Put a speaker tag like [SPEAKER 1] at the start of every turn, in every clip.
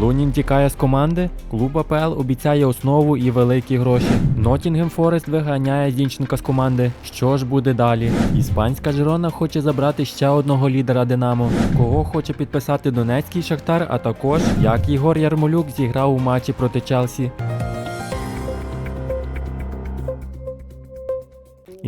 [SPEAKER 1] Лунін тікає з команди. Клуб АПЛ обіцяє основу і великі гроші. Нотінгем Форест виганяє Зінченка з команди. Що ж буде далі? Іспанська Жирона хоче забрати ще одного лідера Динамо. Кого хоче підписати Донецький Шахтар, а також як Ігор Ярмолюк зіграв у матчі проти Челсі.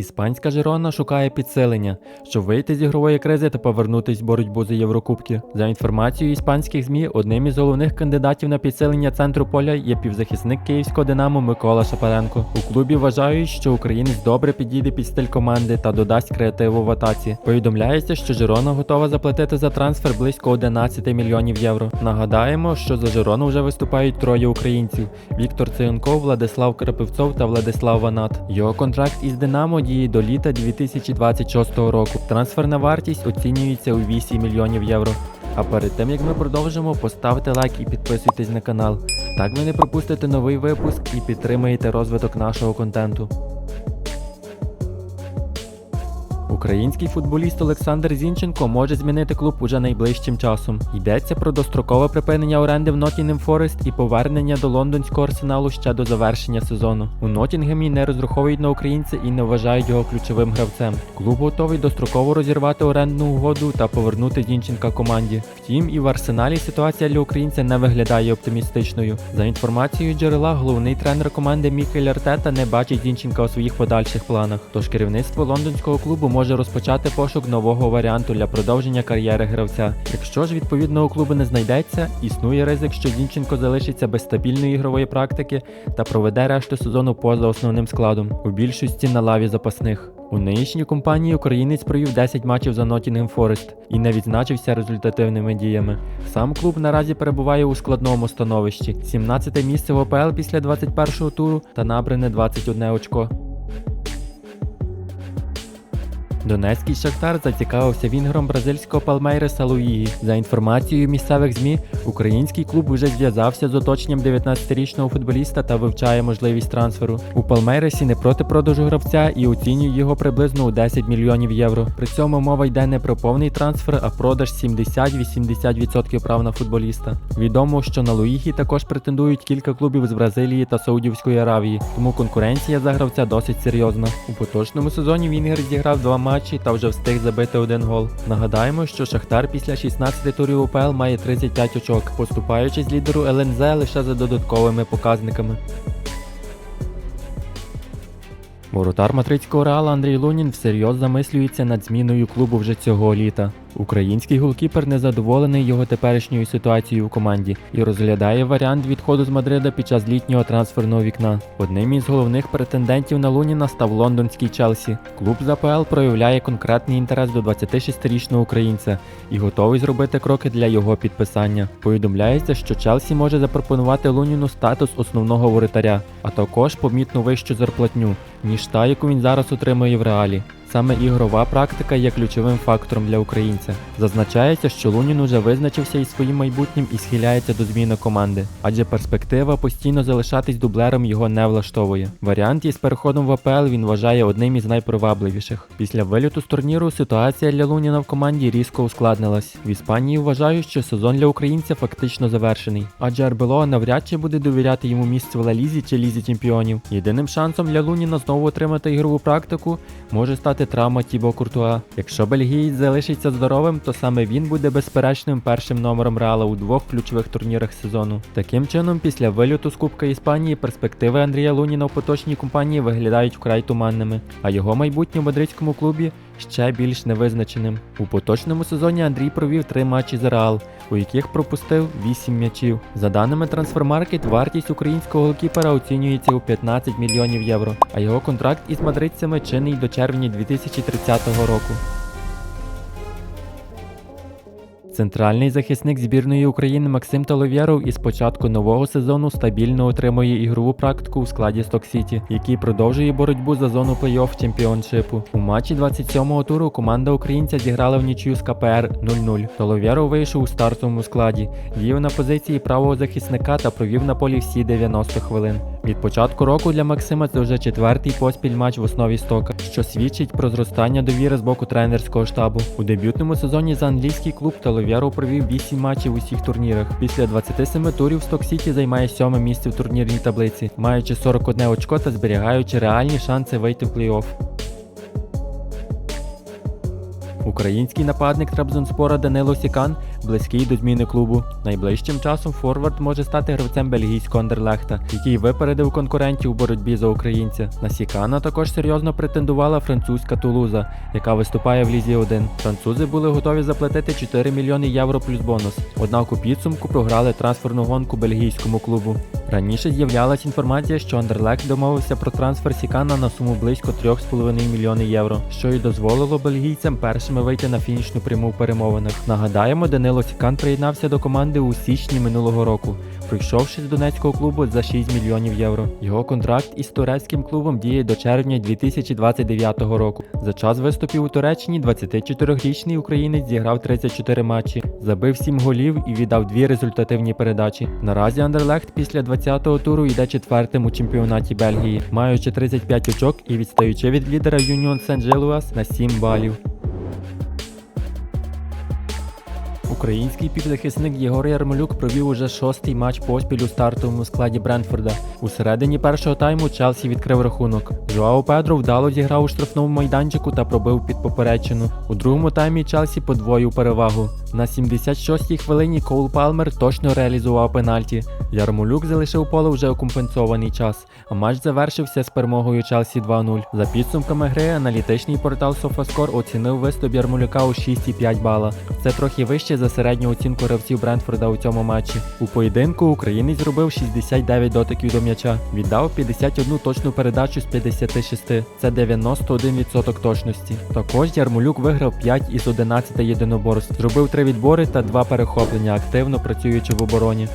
[SPEAKER 1] Іспанська Жирона шукає підсилення, щоб вийти з ігрової кризи та повернутись в боротьбу за Єврокубки. За інформацією іспанських ЗМІ, одним із головних кандидатів на підсилення центру поля є півзахисник київського Динамо Микола Шапаренко. У клубі вважають, що українець добре підійде під стиль команди та додасть креативу в атаці. Повідомляється, що Жирона готова заплатити за трансфер близько 11 мільйонів євро. Нагадаємо, що за Жирону вже виступають троє українців: Віктор Циганков, Владислав Крапивцов та Владислав Ванат. Його контракт із Динамо діє до літа 2026 року. Трансферна вартість оцінюється у 8 мільйонів євро. А перед тим як ми продовжимо, поставте лайк і підписуйтесь на канал. Так ви не пропустите новий випуск і підтримаєте розвиток нашого контенту. Український футболіст Олександр Зінченко може змінити клуб уже найближчим часом. Йдеться про дострокове припинення оренди в Нотінгем Форест і повернення до лондонського арсеналу ще до завершення сезону. У Нотінгемі не розраховують на українця і не вважають його ключовим гравцем. Клуб готовий достроково розірвати орендну угоду та повернути Зінченка команді. Втім, і в арсеналі ситуація для українця не виглядає оптимістичною. За інформацією джерела, головний тренер команди Мікель Артета не бачить Зінченка у своїх подальших планах. Тож керівництво лондонського клубу може розпочати пошук нового варіанту для продовження кар'єри гравця. Якщо ж відповідного клубу не знайдеться, існує ризик, що Зінченко залишиться без стабільної ігрової практики та проведе решту сезону поза основним складом, у більшості на лаві запасних. У нинішній компанії українець провів 10 матчів за Nottingham Forest і не відзначився результативними діями. Сам клуб наразі перебуває у складному становищі: 17 місце в ОПЛ після 21-го туру та набране 21 очко. Донецький Шахтар зацікавився вінгером бразильського Палмейреса Луїгі. За інформацією місцевих ЗМІ, український клуб уже зв'язався з оточенням 19-річного футболіста та вивчає можливість трансферу. У Палмейресі не проти продажу гравця і оцінює його приблизно у 10 мільйонів євро. При цьому мова йде не про повний трансфер, а продаж 70-80% прав на футболіста. Відомо, що на Луїгі також претендують кілька клубів з Бразилії та Саудівської Аравії, тому конкуренція за гравця досить серйозна. У поточному сезоні Вінгер зіграв два матчі та вже встиг забити один гол. Нагадаємо, що Шахтар після 16 турів УПЛ має 35 очок, поступаючись лідеру ЛНЗ лише за додатковими показниками. Воротар матрицького реала Андрій Лунін всерйоз замислюється над зміною клубу вже цього літа. Український голкіпер незадоволений його теперішньою ситуацією в команді і розглядає варіант відходу з Мадрида під час літнього трансферного вікна. Одним із головних претендентів на Луніна став лондонський Челсі. Клуб з проявляє конкретний інтерес до 26-річного українця і готовий зробити кроки для його підписання. Повідомляється, що Челсі може запропонувати Луніну статус основного воротаря, а також помітно вищу зарплатню, ніж та, яку він зараз отримує в реалі. Саме ігрова практика є ключовим фактором для українця. Зазначається, що Лунін уже визначився із своїм майбутнім і схиляється до зміни команди, адже перспектива постійно залишатись дублером його не влаштовує. Варіант із переходом в АПЛ він вважає одним із найпривабливіших. Після виліту з турніру ситуація для Луніна в команді різко ускладнилась. В Іспанії вважають, що сезон для українця фактично завершений, адже Арбело навряд чи буде довіряти йому місце в Ла-Лізі чи Лізі чемпіонів. Єдиним шансом для Луніна знову отримати ігрову практику може стати травма Тібо Куртуа. Якщо бельгієць залишиться здоровим, то саме він буде безперечним першим номером Реала у двох ключових турнірах сезону. Таким чином, після вильоту з Кубка Іспанії перспективи Андрія Луніна в поточній компанії виглядають вкрай туманними, а його майбутнє в мадридському клубі ще більш невизначеним. У поточному сезоні Андрій провів три матчі за Реал, у яких пропустив 8 м'ячів. За даними Трансфермаркет, вартість українського голкіпера оцінюється у 15 мільйонів євро, а його контракт із мадридцями чинний до червня 2030 року. Центральний захисник збірної України Максим Толовєров із початку нового сезону стабільно отримує ігрову практику у складі Сток-Сіті, який продовжує боротьбу за зону плей-офф чемпіоншипу. У матчі 27-го туру команда українця зіграла в нічию з КПР 0-0. Толовєров вийшов у стартовому складі, діяв на позиції правого захисника та провів на полі всі 90 хвилин. Від початку року для Максима це вже четвертий поспіль матч в основі стока, що свідчить про зростання довіри з боку тренерського штабу. У дебютному сезоні за англійський клуб Таловєров провів 8 матчів у всіх турнірах. Після 27 турів Сток Сіті займає сьоме місце в турнірній таблиці, маючи 41 очко та зберігаючи реальні шанси вийти в плей-офф. Український нападник Трабзонспора Данило Сікан близький до зміни клубу. Найближчим часом Форвард може стати гравцем бельгійського Андерлехта, який випередив конкурентів у боротьбі за українця. На Сікана також серйозно претендувала французька Тулуза, яка виступає в Лізі 1. Французи були готові заплатити 4 мільйони євро плюс бонус. Однак у підсумку програли трансферну гонку бельгійському клубу. Раніше з'являлась інформація, що Андерлек домовився про трансфер Сікана на суму близько 3,5 мільйони євро, що й дозволило бельгійцям першими вийти на фінішну пряму в перемовинах. Нагадаємо, Данило Сікан приєднався до команди у січні минулого року, прийшовши з донецького клубу за 6 мільйонів євро. Його контракт із турецьким клубом діє до червня 2029 року. За час виступів у Туреччині 24-річний українець зіграв 34 матчі, забив 7 голів і віддав дві результативні передачі. Наразі Андерлехт після 20-го туру йде четвертим у чемпіонаті Бельгії, маючи 35 очок і відстаючи від лідера Юніон Сен-Джилуас на 7 балів. Український півзахисник Єгор Ярмолюк провів уже шостий матч поспіль у стартовому складі Брентфорда. У середині першого тайму Челсі відкрив рахунок. Жоао Педро вдало зіграв у штрафному майданчику та пробив під поперечину. У другому таймі Челсі подвоїв перевагу. На 76-й хвилині Коул Палмер точно реалізував пенальті. Ярмолюк залишив поле вже у компенсований час, а матч завершився з перемогою Челсі 2-0. За підсумками гри аналітичний портал SofaScore оцінив виступ Ярмолюка у 6,5 бала. Це трохи вище за середню оцінку гравців Брентфорда у цьому матчі. У поєдинку українець зробив 69 дотиків до м'яча, віддав 51 точну передачу з 56. Це 91% точності. Також Ярмолюк виграв 5 із 11 єдиноборств, зробив 3 відбори та 2 перехоплення, активно працюючи в обороні.